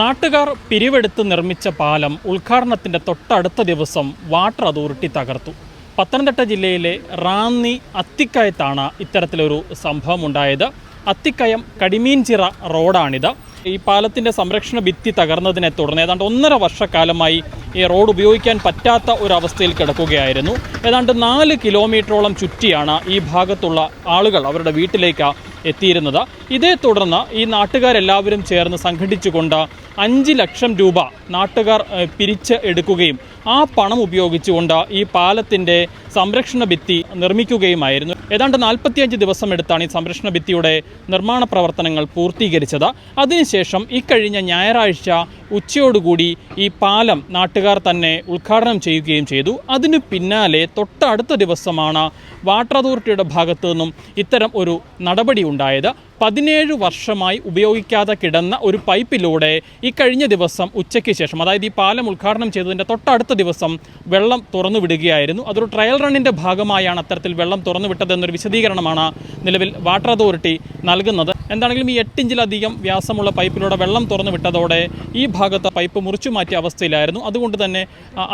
നാട്ടുകാർ പിരിവെടുത്ത് നിർമ്മിച്ച പാലം ഉദ്ഘാടനത്തിന്റെ തൊട്ടടുത്ത ദിവസം വാട്ടർ അതോറിറ്റി തകർത്തു. പത്തനംതിട്ട ജില്ലയിലെ റാന്നി അത്തിക്കയത്താണ് ഇത്തരത്തിലൊരു സംഭവം ഉണ്ടായത് അത്തിക്കയം കടിമീൻചിറ റോഡാണിത്. ഈ പാലത്തിന്റെ സംരക്ഷണ ഭിത്തി തകർന്നതിനെ തുടർന്ന് ഏതാണ്ട് ഒന്നര വർഷക്കാലമായി ഈ റോഡ് ഉപയോഗിക്കാൻ പറ്റാത്ത ഒരവസ്ഥയിൽ കിടക്കുകയായിരുന്നു. ഏതാണ്ട് നാല് കിലോമീറ്ററോളം ചുറ്റിയാണ് ഈ ഭാഗത്തുള്ള ആളുകൾ അവരുടെ വീട്ടിലേക്ക് എത്തിയിരുന്നത്. ഇതേ തുടർന്ന് ഈ നാട്ടുകാരെല്ലാവരും ചേർന്ന് സംഘടിച്ചുകൊണ്ട് അഞ്ച് ലക്ഷം രൂപ നാട്ടുകാർ പിരിച്ച് എടുക്കുകയും ആ പണം ഉപയോഗിച്ചുകൊണ്ട് ഈ പാലത്തിന്റെ സംരക്ഷണ ഭിത്തി നിർമ്മിക്കുകയുമായിരുന്നു. ഏതാണ്ട് നാൽപ്പത്തിയഞ്ച് ദിവസം എടുത്താണ് ഈ സംരക്ഷണ ഭിത്തിയുടെ നിർമ്മാണ പ്രവർത്തനങ്ങൾ പൂർത്തീകരിച്ചത്. അതിനുശേഷം ഇക്കഴിഞ്ഞ ഞായറാഴ്ച ഉച്ചയോടുകൂടി ഈ പാലം നാട്ടുകാർ തന്നെ ഉദ്ഘാടനം ചെയ്യുകയും ചെയ്തു. അതിനു പിന്നാലെ തൊട്ടടുത്ത ദിവസമാണ് വാട്ടർ അതോറിറ്റിയുടെ ഭാഗത്തു നിന്നും ഇത്തരം ഒരു നടപടി ഉണ്ടായത്. പതിനേഴ് വർഷമായി ഉപയോഗിക്കാതെ കിടന്ന ഒരു പൈപ്പിലൂടെ ഈ കഴിഞ്ഞ ദിവസം ഉച്ചയ്ക്ക് ശേഷം അതായത് ഈ പാലം ഉദ്ഘാടനം ചെയ്തതിന്റെ തൊട്ടടുത്ത ദിവസം വെള്ളം തുറന്നു വിടുകയായിരുന്നു. അതൊരു ട്രയൽ റണ്ണിന്റെ ഭാഗമായാണ് അത്തരത്തിൽ വെള്ളം തുറന്നു വിട്ടതെന്നൊരു വിശദീകരണമാണ് നിലവിൽ വാട്ടർ അതോറിറ്റി നൽകുന്നത്. എന്താണെങ്കിലും ഈ എട്ടിഞ്ചിലധികം വ്യാസമുള്ള പൈപ്പിലൂടെ വെള്ളം തുറന്നു വിട്ടതോടെ ഈ ഭാഗത്ത് പൈപ്പ് മുറിച്ചു മാറ്റിയ അവസ്ഥയിലായിരുന്നു. അതുകൊണ്ട് തന്നെ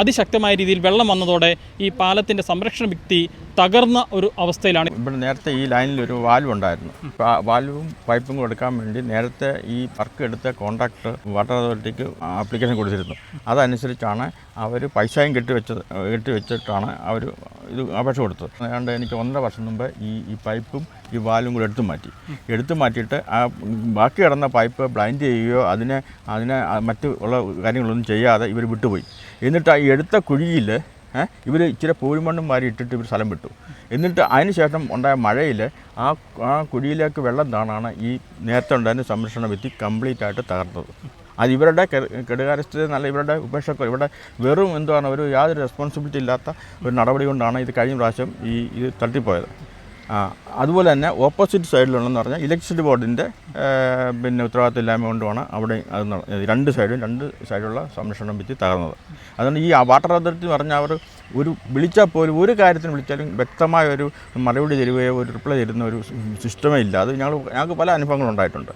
അതിശക്തമായ രീതിയിൽ വെള്ളം വന്നതോടെ ഈ പാലത്തിന്റെ സംരക്ഷണ ഭിത്തി തകർന്ന ഒരു അവസ്ഥയിലാണ്. ഇവിടെ നേരത്തെ ഈ ലൈനിൽ ഒരു വാൽവ് ഉണ്ടായിരുന്നു. വാൽവും പൈപ്പും എടുക്കാൻ വേണ്ടി നേരത്തെ ഈ വർക്ക് എടുത്ത കോൺട്രാക്ടർ വാട്ടർ അതോറിറ്റിക്ക് ആപ്ലിക്കേഷൻ കൊടുത്തിരുന്നു. അതനുസരിച്ചാണ് അവർ പൈസയും കെട്ടി വെച്ചത് കെട്ടി വെച്ചിട്ടാണ് അവർ ഇത് അപേക്ഷ കൊടുത്തത്. അതുകൊണ്ട് എനിക്ക് ഒന്നര വർഷം മുമ്പ് ഈ ഈ പൈപ്പും ഈ വാലും കൂടെ എടുത്തു മാറ്റി. എടുത്തു മാറ്റിയിട്ട് ആ ബാക്കി കിടന്ന പൈപ്പ് ബ്ലൈൻഡ് ചെയ്യുകയോ അതിനെ അതിനെ മറ്റുള്ള മറ്റ് ഉള്ള കാര്യങ്ങളൊന്നും ചെയ്യാതെ ഇവർ വിട്ടുപോയി. എന്നിട്ട് ആ എടുത്ത കുഴിയിൽ ഇവർ ഇച്ചിരി പൂഴിമണ്ണും വാരി ഇട്ടിട്ട് ഇവർ സ്ഥലം വിട്ടു. എന്നിട്ട് അതിന് ശേഷം ഉണ്ടായ മഴയിൽ ആ ആ കുഴിയിലേക്ക് വെള്ളം താണാണ് ഈ നേരത്തെ ഉണ്ടായിരുന്ന സംരക്ഷണ ഭിത്തി കംപ്ലീറ്റ് ആയിട്ട് തകർത്തത്. അത് ഇവരുടെ കെടുകാരസ്ഥിതി നല്ല ഇവരുടെ ഉപേക്ഷക്കോ ഇവിടെ വെറും എന്താണ് ഒരു യാതൊരു റെസ്പോൺസിബിലിറ്റി ഇല്ലാത്ത ഒരു നടപടി കൊണ്ടാണ് ഇത് കഴിഞ്ഞ പ്രാവശ്യം ഈ ഇത് തട്ടിപ്പോയത്. അതുപോലെ തന്നെ ഓപ്പോസിറ്റ് സൈഡിലുള്ളതെന്ന് പറഞ്ഞാൽ ഇലക്ട്രിസിറ്റി ബോർഡിന്റെ പിന്നെ ഉത്തരവാദിത്തമില്ലായ്മ കൊണ്ടുമാണ് അവിടെ അത് രണ്ട് സൈഡും രണ്ട് സൈഡിലുള്ള സംരക്ഷണം ഭിത്തി തകർന്നത്. അതുകൊണ്ട് ഈ വാട്ടർ അതോറിറ്റി എന്ന് പറഞ്ഞാൽ അവർ ഒരു വിളിച്ചാൽ പോലും ഒരു കാര്യത്തിന് വിളിച്ചാലും വ്യക്തമായ ഒരു മറുപടി തരികയോ ഒരു റിപ്ലൈ തരുന്ന ഒരു സിസ്റ്റമേ ഇല്ല. അത് ഞങ്ങൾ ഞങ്ങൾക്ക് പല അനുഭവങ്ങളും ഉണ്ടായിട്ടുണ്ട്.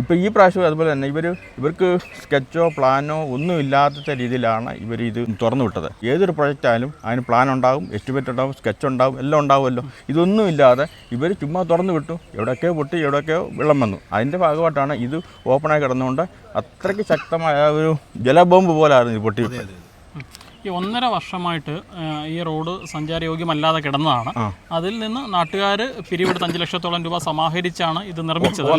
ഇപ്പോൾ ഈ പ്രാവശ്യം അതുപോലെ തന്നെ ഇവർ ഇവർക്ക് സ്കെച്ചോ പ്ലാനോ ഒന്നും ഇല്ലാത്ത രീതിയിലാണ് ഇവർ ഇത് തുറന്നു വിട്ടത്. ഏതൊരു പ്രൊജക്റ്റ് ആയാലും അതിന് പ്ലാൻ ഉണ്ടാകും എസ്റ്റിമേറ്റ് ഉണ്ടാകും സ്കെച്ച് ഉണ്ടാകും എല്ലാം ഉണ്ടാവുമല്ലോ. ഇതൊന്നും ഇല്ലാതെ ഇവർ ചുമ്മാ തുറന്നു വിട്ടു. എവിടെയൊക്കെയോ പൊട്ടി എവിടെയൊക്കെയോ വെള്ളം വന്നു. അതിന്റെ ഭാഗമായിട്ടാണ് ഇത് ഓപ്പണായി കിടന്നുകൊണ്ട് അത്രയ്ക്ക് ശക്തമായ ഒരു ജലബോംബ് പോലായിരുന്നു ഇത് പൊട്ടി ഈ ഒന്നര വർഷമായിട്ട് ഈ റോഡ് സഞ്ചാരയോഗ്യമല്ലാതെ കിടന്നതാണ്. അതിൽ നിന്ന് നാട്ടുകാർ പിരിവെടുത്ത് അഞ്ച് ലക്ഷത്തോളം രൂപ സമാഹരിച്ചാണ് ഇത് നിർമ്മിച്ചത്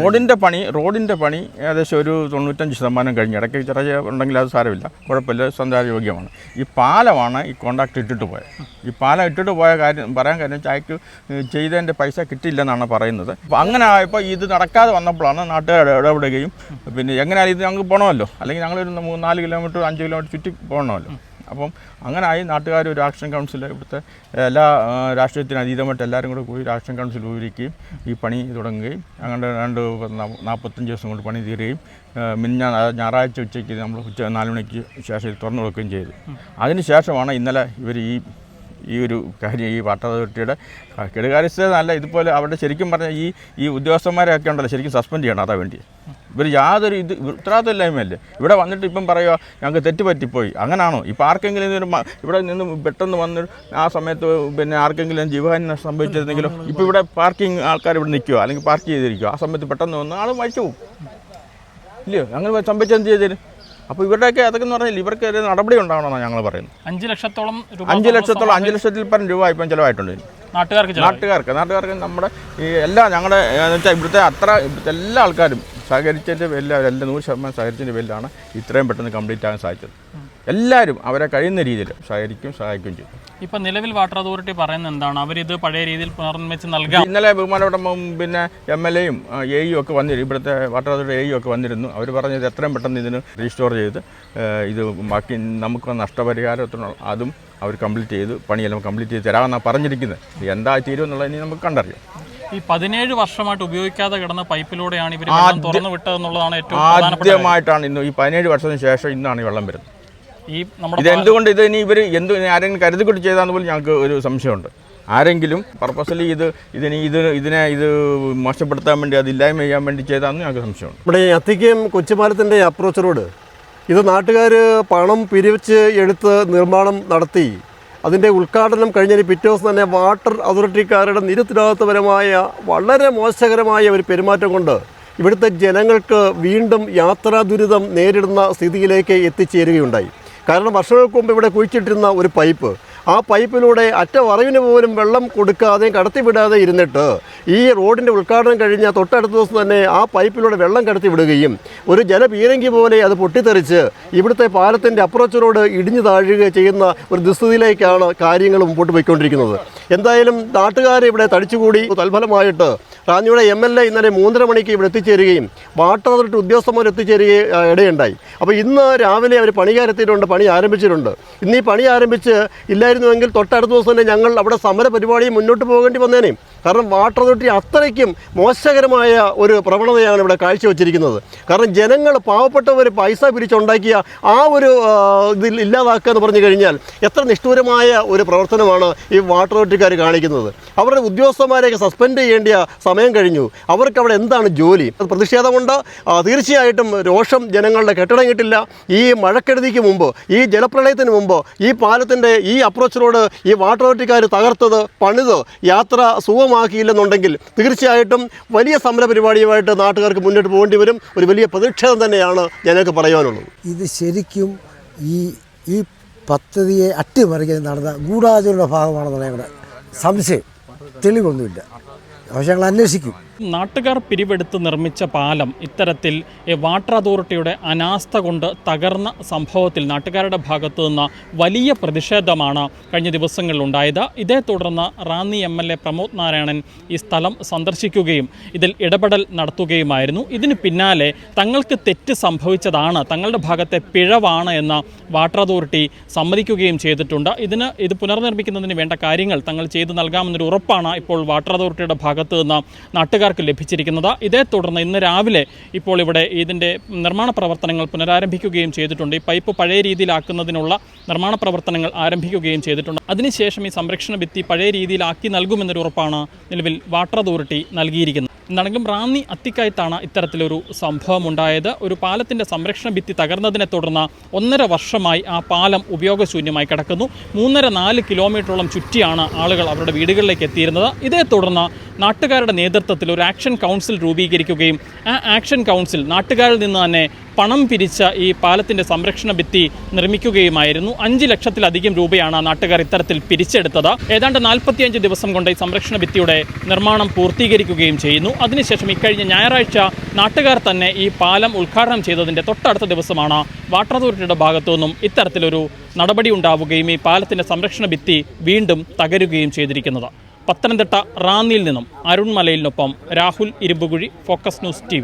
റോഡിന്റെ പണി റോഡിന്റെ പണി ഏകദേശം ഒരു തൊണ്ണൂറ്റഞ്ച് ശതമാനം കഴിഞ്ഞ്. ഇടയ്ക്ക് ചെറിയ ഉണ്ടെങ്കിൽ അത് സാരമില്ല. കുഴപ്പമില്ല സഞ്ചാരയോഗ്യമാണ്. ഈ പാലമാണ് ഈ കോണ്ടാക്ട് ഇട്ടിട്ട് പോയത്. ഈ പാലം ഇട്ടിട്ട് പോയ കാര്യം പറയാൻ കാര്യം വെച്ചാൽ അയക്ക് ചെയ്തതിന്റെ പൈസ കിട്ടില്ലെന്നാണ് പറയുന്നത്. അപ്പോൾ അങ്ങനെ ആയപ്പോൾ ഇത് നടക്കാതെ വന്നപ്പോഴാണ് നാട്ടുകാർ ഇടപെടുകയും പിന്നെ എങ്ങനെയായാലും ഇത് ഞങ്ങൾക്ക് പോകണമല്ലോ അല്ലെങ്കിൽ ഞങ്ങളൊരു മൂന്ന് നാല് കിലോമീറ്റർ അഞ്ച് കിലോമീറ്റർ ചുറ്റി പോകണമല്ലോ അപ്പം അങ്ങനെ ആയി നാട്ടുകാർ ഒരു ആക്ഷൻ കൗൺസിൽ ഇവിടുത്തെ എല്ലാ രാഷ്ട്രീയത്തിനും അതീതമായിട്ട് എല്ലാവരും കൂടെ കൂടി ആക്ഷൻ കൗൺസിൽ ഉപയോഗിക്കുകയും ഈ പണി തുടങ്ങുകയും അങ്ങനെ രണ്ട് നാൽപ്പത്തഞ്ച് ദിവസം കൊണ്ട് പണി തീരുകയും മിന്ന മിനിഞ്ഞ ഞായറാഴ്ച ഉച്ചയ്ക്ക് നമ്മൾ ഉച്ച നാല് മണിക്ക് ശേഷം തുറന്നു കൊടുക്കുകയും ചെയ്തു. അതിന് ശേഷമാണ് ഇന്നലെ ഇവർ ഈ ഈ ഒരു കാര്യം ഈ വാട്ടർ അതോറിറ്റിയുടെ കെടുകാര്യസ്ഥത നല്ല ഇതുപോലെ അവിടെ ശരിക്കും പറഞ്ഞാൽ ഈ ഈ ഉദ്യോഗസ്ഥന്മാരെയൊക്കെ ഉണ്ടല്ലോ ശരിക്കും സസ്പെൻഡ് ചെയ്യണം അതാ വേണ്ടി ഇവർ യാതൊരു ഇത് ഉത്തരവാദിത്തമില്ലായ്മയല്ലേ ഇവിടെ വന്നിട്ട് ഇപ്പം പറയുക ഞങ്ങൾക്ക് തെറ്റ് പറ്റിപ്പോയി അങ്ങനാണോ? ഇപ്പോൾ ആർക്കെങ്കിലും ഇതൊരു ഇവിടെ നിന്ന് പെട്ടെന്ന് വന്ന് ആ സമയത്ത് പിന്നെ ആർക്കെങ്കിലും ജീവഹാനി സംഭവിച്ചിരുന്നെങ്കിലോ ഇപ്പോൾ ഇവിടെ പാർക്കിംഗ് ആൾക്കാർ ഇവിടെ നിൽക്കുക അല്ലെങ്കിൽ പാർക്ക് ചെയ്തിരിക്കുക ആ സമയത്ത് പെട്ടെന്ന് വന്ന് ആൾ മരിച്ചു പോകും. ഇല്ലയോ? അങ്ങനെ സംഭവിച്ചെന്ത് ചെയ്തേരും അപ്പോൾ ഇവരുടെയൊക്കെ അതൊക്കെ എന്ന് പറഞ്ഞാൽ ഇവർക്ക് ഒരു നടപടി ഉണ്ടാവണമെന്നാണ് ഞങ്ങൾ പറയുന്നത്. അഞ്ച് ലക്ഷത്തോളം അഞ്ച് ലക്ഷത്തോളം അഞ്ച് ലക്ഷത്തിൽ പരം രൂപ ഇപ്പം ചിലവായിട്ടുണ്ട്. നാട്ടുകാർക്ക്. നാട്ടുകാർക്ക് നാട്ടുകാർക്ക് നമ്മുടെ ഈ എല്ലാ ഞങ്ങളുടെ എന്ന് വെച്ചാൽ ഇവിടുത്തെ അത്ര ഇവിടുത്തെ എല്ലാ ആൾക്കാരും സഹകരിച്ചതിന്റെ പേരിൽ അവരെല്ലാം നൂറ് ശതമാനം സഹകരിച്ചതിന്റെ പേരിലാണ് ഇത്രയും പെട്ടെന്ന് കംപ്ലീറ്റ് ആകാൻ സാധിച്ചത്. എല്ലാവരും അവരെ കഴിയുന്ന രീതിയിൽ സഹകരിക്കും സഹായിക്കുകയും ചെയ്യും. ഇപ്പൊ നിലവിൽ വാട്ടർ അതോറിറ്റി പറയുന്നത് എന്താണ്? അവരിത് പഴയ രീതിയിൽ പുനർനിർമ്മിച്ച് നൽകാം. ഇന്നലെ ബഹുമാനപ്പെട്ട പിന്നെ എം എൽ എയും എ ഒക്കെ വന്നിരുന്നു. ഇവിടുത്തെ വാട്ടർ അതോറിറ്റി എ ഒക്കെ വന്നിരുന്നു. അവർ പറഞ്ഞത് എത്രയും പെട്ടെന്ന് ഇതിന് റീസ്റ്റോർ ചെയ്ത് ഇത് ബാക്കി നമുക്ക് നഷ്ടപരിഹാരത്തിനുള്ള അതും അവർ കംപ്ലീറ്റ് ചെയ്ത്. പണിയെല്ലാം കംപ്ലീറ്റ് ചെയ്ത് തരാമെന്നാണ് പറഞ്ഞിരിക്കുന്നത്. എന്താ തീരുമെന്നുള്ളത് ഇനി നമുക്ക് കണ്ടറിയാം. ഈ പതിനേഴ് വർഷമായിട്ട് ഉപയോഗിക്കാതെ കിടന്ന പൈപ്പിലൂടെയാണ് ഇവർ തുറന്നു വിട്ടതെന്നുള്ളതാണ് ഏറ്റവും. ആദ്യമായിട്ടാണ് ഇന്ന് ഈ പതിനേഴ് വർഷത്തിന് ശേഷം ഇന്നാണ് ഈ വെള്ളം വരുന്നത്. ഈ നമ്മുടെ ഇതെന്തുകൊണ്ട് ഇത് ഇനി ഇവർ എന്ത് ആരെങ്കിലും കരുതി കൂട്ടി ചെയ്താന്ന് പോലും ഞങ്ങൾക്ക് ഒരു സംശയമുണ്ട്. ആരെങ്കിലും പർപ്പസലി ഇത് ഇതിന് ഇത് ഇതിനെ ഇത് മോശപ്പെടുത്താൻ വേണ്ടി അത് ഇല്ലായ്മ ചെയ്യാൻ വേണ്ടി ചെയ്താന്ന് ഞങ്ങൾക്ക് സംശയമുണ്ട്. നമ്മുടെ അത്തിക്കും അത്തിക്കയം കൊച്ചുപാലത്തിന്റെ അപ്രോച്ച് റോഡ് ഇത് നാട്ടുകാർ പണം പിരിവച്ച് എടുത്ത് നിർമ്മാണം നടത്തി. അതിന്റെ ഉദ്ഘാടനം കഴിഞ്ഞതിന് പിറ്റേ ദിവസം തന്നെ വാട്ടർ അതോറിറ്റിക്കാരുടെ നിരുത്തരവാദിത്തപരമായ വളരെ മോശകരമായ ഒരു പെരുമാറ്റം കൊണ്ട് ഇവിടുത്തെ ജനങ്ങൾക്ക് വീണ്ടും യാത്രാ ദുരിതം നേരിടുന്ന സ്ഥിതിയിലേക്ക് എത്തിച്ചേരുകയുണ്ടായി. കാരണം വർഷങ്ങൾക്ക് മുമ്പ് ഇവിടെ കുഴിച്ചിട്ടിരുന്ന ഒരു പൈപ്പ് ആ പൈപ്പിലൂടെ അറ്റ വറവിന് പോലും വെള്ളം കൊടുക്കാതെ കടത്തിവിടാതെ ഇരുന്നിട്ട് ഈ റോഡിന്റെ ഉദ്ഘാടനം കഴിഞ്ഞ തൊട്ടടുത്ത ദിവസം തന്നെ ആ പൈപ്പിലൂടെ വെള്ളം കടത്തിവിടുകയും ഒരു ജലപീരങ്കി പോലെ അത് പൊട്ടിത്തെറിച്ച് ഇവിടുത്തെ പാലത്തിന്റെ അപ്രോച്ച് റോഡ് ഇടിഞ്ഞു താഴുക ചെയ്യുന്ന ഒരു ദുസ്ഥിതിയിലേക്കാണ് കാര്യങ്ങൾ മുമ്പോട്ട് പോയിക്കൊണ്ടിരിക്കുന്നത്. എന്തായാലും നാട്ടുകാരെ ഇവിടെ തടിച്ചുകൂടി തൽഫലമായിട്ട് റാന്നിയുടെ എം എൽ എ ഇന്നലെ മൂന്നര മണിക്ക് ഇവിടെ എത്തിച്ചേരുകയും വാട്ടർ അതോറിറ്റി ഉദ്യോഗസ്ഥന്മാർ എത്തിച്ചേരുകയും ഇടയുണ്ടായി. അപ്പോൾ ഇന്ന് രാവിലെ അവർ പണിക്കാരെത്തിയിട്ടുണ്ട് പണി ആരംഭിച്ചിട്ടുണ്ട്. ഇന്ന് ഈ പണി ആരംഭിച്ച് ഇല്ലായിരുന്നുവെങ്കിൽ തൊട്ടടുത്ത ദിവസം തന്നെ ഞങ്ങൾ അവിടെ സമര പരിപാടി മുന്നോട്ട് പോകേണ്ടി വന്നേനെ. കാരണം വാട്ടർ അതോറിറ്റി അത്രയ്ക്കും മോശകരമായ ഒരു പ്രവണതയാണ് ഇവിടെ കാഴ്ചവെച്ചിരിക്കുന്നത്. കാരണം ജനങ്ങൾ പാവപ്പെട്ടവർ പൈസ പിരിച്ചുണ്ടാക്കിയ ആ ഒരു ഇതിൽ ഇല്ലാതാക്കുക എന്ന് പറഞ്ഞു കഴിഞ്ഞാൽ എത്ര നിഷ്ഠൂരമായ ഒരു പ്രവർത്തനമാണ് ഈ വാട്ടർ അതോറിറ്റിക്കാർ കാണിക്കുന്നത്. അവരുടെ ഉദ്യോഗസ്ഥന്മാരെയൊക്കെ സസ്പെൻഡ് ചെയ്യേണ്ട സമയം കഴിഞ്ഞു. അവർക്ക് അവിടെ എന്താണ് ജോലി? അത് പ്രതിഷേധമുണ്ട്. തീർച്ചയായിട്ടും രോഷം ജനങ്ങളുടെ കെട്ടിടം കിട്ടില്ല. ഈ മഴക്കെടുതിക്ക് മുമ്പ് ഈ ജലപ്രളയത്തിന് മുമ്പ് ഈ പാലത്തിന്റെ ഈ അപ്രോച്ച് റോഡ് ഈ വാട്ടർ അതോറിറ്റിക്കാർ തകർത്തത് പണിത് യാത്ര സുഖമാക്കിയില്ലെന്നുണ്ടെങ്കിൽ തീർച്ചയായിട്ടും വലിയ സമര പരിപാടിയുമായിട്ട് നാട്ടുകാർക്ക് മുന്നോട്ട് പോകേണ്ടി വരും. ഒരു വലിയ പ്രതിഷേധം തന്നെയാണ് ഞങ്ങൾക്ക് പറയാനുള്ളത്. ഇത് ശരിക്കും ഈ ഈ പദ്ധതിയെ അട്ടിമറിക്കാൻ നടന്ന ഗൂഢാചരണ ഭാഗമാണെന്നാണ് ഞങ്ങളുടെ സംശയം. തെളിവൊന്നുമില്ല. പക്ഷെ ഞങ്ങൾ നാട്ടുകാർ പിരിവെടുത്ത് നിർമ്മിച്ച പാലം ഇത്തരത്തിൽ വാട്ടർ അതോറിറ്റിയുടെ അനാസ്ഥ കൊണ്ട് തകർന്ന സംഭവത്തിൽ നാട്ടുകാരുടെ ഭാഗത്തു നിന്ന് വലിയ പ്രതിഷേധമാണ് കഴിഞ്ഞ ദിവസങ്ങളിൽ ഉണ്ടായത്. ഇതേ തുടർന്ന് Ranni M L A Pramod Narayanan ഈ സ്ഥലം സന്ദർശിക്കുകയും ഇതിൽ ഇടപെടൽ നടത്തുകയുമായിരുന്നു. ഇതിന് പിന്നാലെ തങ്ങൾക്ക് തെറ്റ് സംഭവിച്ചതാണ് തങ്ങളുടെ ഭാഗത്തെ പിഴവാണ് എന്ന് വാട്ടർ അതോറിറ്റി സമ്മതിക്കുകയും ചെയ്തിട്ടുണ്ട്. ഇതിന് ഇത് പുനർനിർമ്മിക്കുന്നതിന് വേണ്ട കാര്യങ്ങൾ തങ്ങൾ ചെയ്തു നൽകാമെന്നൊരു ഉറപ്പാണ് ഇപ്പോൾ വാട്ടർ അതോറിറ്റിയുടെ ഭാഗത്തു നിന്ന് നാട്ടുകാർക്ക് ലഭിച്ചിരിക്കുന്നത്. ഇതേ തുടർന്ന് ഇന്ന് രാവിലെ ഇപ്പോൾ ഇവിടെ ഇതിന്റെ നിർമ്മാണ പ്രവർത്തനങ്ങൾ പുനരാരംഭിക്കുകയും ചെയ്തിട്ടുണ്ട്. ഈ പൈപ്പ് പഴയ രീതിയിലാക്കുന്നതിനുള്ള നിർമ്മാണ പ്രവർത്തനങ്ങൾ ആരംഭിക്കുകയും ചെയ്തിട്ടുണ്ട്. അതിനുശേഷം ഈ സംരക്ഷണ ഭിത്തി പഴയ രീതിയിലാക്കി നൽകുമെന്നൊരു ഉറപ്പാണ് നിലവിൽ വാട്ടർ അതോറിറ്റി നൽകിയിരിക്കുന്നത്. എന്താണെങ്കിലും റാന്നി അത്തിക്കയത്താണ് ഇത്തരത്തിലൊരു സംഭവം ഉണ്ടായത് ഒരു പാലത്തിന്റെ സംരക്ഷണ ഭിത്തി തകർന്നതിനെ തുടർന്ന് ഒന്നര വർഷമായി ആ പാലം ഉപയോഗശൂന്യമായി കിടക്കുന്നു. മൂന്നര നാല് കിലോമീറ്ററോളം ചുറ്റിയാണ് ആളുകൾ അവരുടെ വീടുകളിലേക്ക് എത്തിയിരുന്നത്. ഇതേ തുടർന്ന് നാട്ടുകാരുടെ നേതൃത്വത്തിൽ ഒരു ആക്ഷൻ കൗൺസിൽ രൂപീകരിക്കുകയും ആ ആക്ഷൻ കൗൺസിൽ നാട്ടുകാരിൽ നിന്ന് തന്നെ പണം പിരിച്ച ഈ പാലത്തിന്റെ സംരക്ഷണ ഭിത്തി നിർമ്മിക്കുകയുമായിരുന്നു. അഞ്ച് ലക്ഷത്തിലധികം രൂപയാണ് നാട്ടുകാർ ഇത്തരത്തിൽ പിരിച്ചെടുത്തത്. ഏതാണ്ട് നാൽപ്പത്തിയഞ്ച് ദിവസം കൊണ്ട് ഈ സംരക്ഷണ ഭിത്തിയുടെ നിർമ്മാണം പൂർത്തീകരിക്കുകയും ചെയ്യുന്നു. അതിനുശേഷം ഇക്കഴിഞ്ഞ ഞായറാഴ്ച നാട്ടുകാർ തന്നെ ഈ പാലം ഉദ്ഘാടനം ചെയ്തതിന്റെ തൊട്ടടുത്ത ദിവസമാണ് വാട്ടർ അതോറിറ്റിയുടെ ഭാഗത്തു നിന്നും ഇത്തരത്തിലൊരു നടപടി ഉണ്ടാവുകയും ഈ പാലത്തിന്റെ സംരക്ഷണ ഭിത്തി വീണ്ടും തകരുകയും ചെയ്തിരിക്കുന്നത്. പത്തനംതിട്ട റാന്നിയിൽ നിന്നും Arun Rahul Irumbukuzhi focus news T